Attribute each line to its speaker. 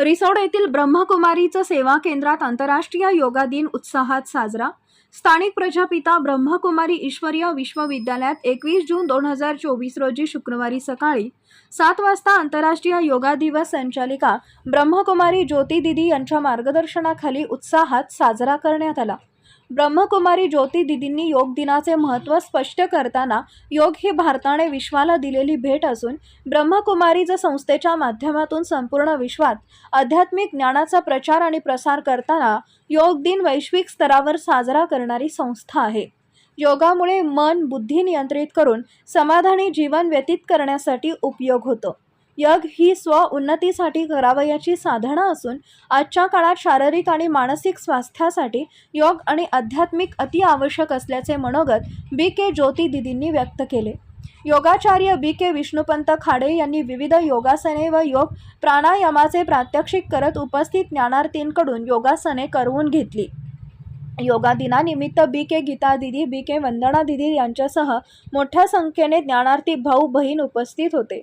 Speaker 1: रिसोड येथील ब्रह्मकुमारीचं सेवा केंद्रात आंतरराष्ट्रीय योगा दिन उत्साहात साजरा. स्थानिक प्रजापिता ब्रह्मकुमारी ईश्वरीय विश्वविद्यालयात एकवीस जून दोन हजार चोवीस रोजी शुक्रवारी सकाळी सात वाजता आंतरराष्ट्रीय योगा दिवस संचालिका ब्रह्मकुमारी ज्योती दिदी यांच्या मार्गदर्शनाखाली उत्साहात साजरा करण्यात आला. ब्रह्मकुमारी ज्योती दिदींनी योग दिनाचे महत्त्व स्पष्ट करताना योग ही भारताने विश्वाला दिलेली भेट असून ब्रह्मकुमारीज संस्थेच्या माध्यमातून संपूर्ण विश्वात आध्यात्मिक ज्ञानाचा प्रचार आणि प्रसार करताना योग दिन वैश्विक स्तरावर साजरा करणारी संस्था आहे. योगामुळे मन बुद्धी नियंत्रित करून समाधानी जीवन व्यतीत करण्यासाठी उपयोग होतो. योग ही स्व उन्नतीसाठी करावयाची साधना असून आजच्या काळात शारीरिक आणि मानसिक स्वास्थ्यासाठी योग आणि आध्यात्मिक अति आवश्यक असल्याचे मनोगत बी के ज्योती दिदींनी व्यक्त केले. योगाचार्य बी के विष्णुपंत खाडे यांनी विविध योगासने व योग प्राणायामाचे प्रात्यक्षिक करत उपस्थित ज्ञानार्थींकडून योगासने करवून घेतली. योगा दिनानिमित्त बी के गीता दिदी बी के वंदना दिदी यांच्यासह मोठ्या संख्येने ज्ञानार्थी भाऊ बहीण उपस्थित होते.